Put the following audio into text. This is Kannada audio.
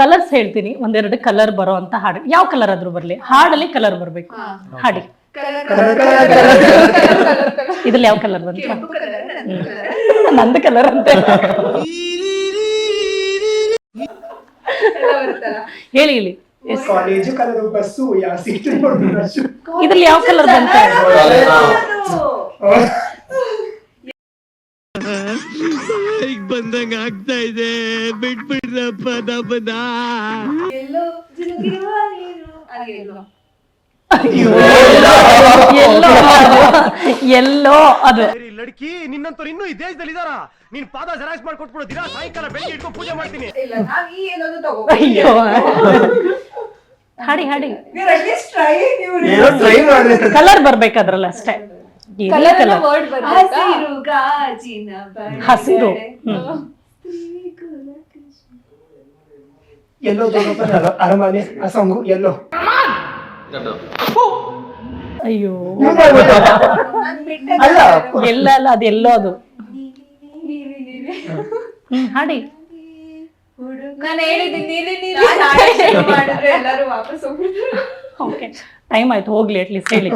ಕಲರ್ಸ್ ಹೇಳ್ತೀನಿ ಒಂದೆರಡು ಕಲರ್ ಬರೋ ಅಂತ ಹಾಡು. ಯಾವ ಕಲರ್ ಆದ್ರೂ ಬರಲಿ. ಹಾಡಲ್ಲಿ ಕಲರ್ ಬರ್ಬೇಕು. ಹಾಡಿ. ಇದ್ರಲ್ಲಿ ಯಾವ ಕಲರ್ ಬಂತು? ನಂದು ಕಲರ್ ಅಂತ. ಹೇಳಿ ಹೇಳಿ. ಕಾಲೇಜು ಕಲರು ಬಸ್ಸು ಯಾವ ಸೀಟು ನೋಡು ರಶ್ಶು. ಇದ್ರಲ್ಲಿ ಯಾವ ಕಲರ್ ಬಂತು? ಈಗ ಬಂದಂಗ ಆಗ್ತಾ ಇದೆ. ಬಿಟ್ಬಿಡ್ರಪ್ಪ ನಮ್ಮನ್ನ. ಎಲ್ಲೋ ಅದು. ಲಡ್ಕಿ ನಿನ್ನಂತ ಇನ್ನೂ ಈ ದೇಶದಲ್ಲಿ ಇದಾರ ನೀನ್ ಪಾದ ಜೆರಾಕ್ಸ್ ಮಾಡ್ಕೊಟ್ಬಿಡು ದಿನ ಸಾಯಂಕಾಲ ಬೆಳಿಗ್ಗೆ ಇಟ್ಕೊಂಡು ಪೂಜೆ ಮಾಡ್ತೀನಿ. ಇಲ್ಲ ನಾವ್ ಈ ಏನೋದು ತಗೋ. ಅಯ್ಯೋ. ಹಾಡಿ ಹಾಡಿ. ಟ್ರೈ ಮಾಡ್ರಿ ಕಲರ್ ಬರ್ಬೇಕಾದ್ರಲ್ಲ ಅಷ್ಟೇ ಏನೇ ಕಲರ್ ಹಸಿರು ಗಾಜಿನ. ಹಸಿರು. ಎಲ್ಲೋ ಅರಮನೆ ಆ ಸಾಂಗು ಎಲ್ಲೋ. ಅಯ್ಯೋ. ಅಲ್ಲ ಎಲ್ಲ ಅಲ್ಲ ಅದು ಎಲ್ಲೋ ಅದು. ಹ್ಮ್ ಹಾಡಿ. ನಾನು ಹೇಳಿದ್ದೀನಿ ನೀಲಿ ನೀಲಿ ನಾನ್ ಹಾಡ್ ಮಾಡಿದ್ರೆ ಎಲ್ಲರೂ ವಾಪಸ್ ಓಕೆ ಟೈಮ್ ಆಯ್ತು ಹೋಗ್ಲಿ ಅಟ್ಲೀಸ್ಟ್ ಹೇಳಿ.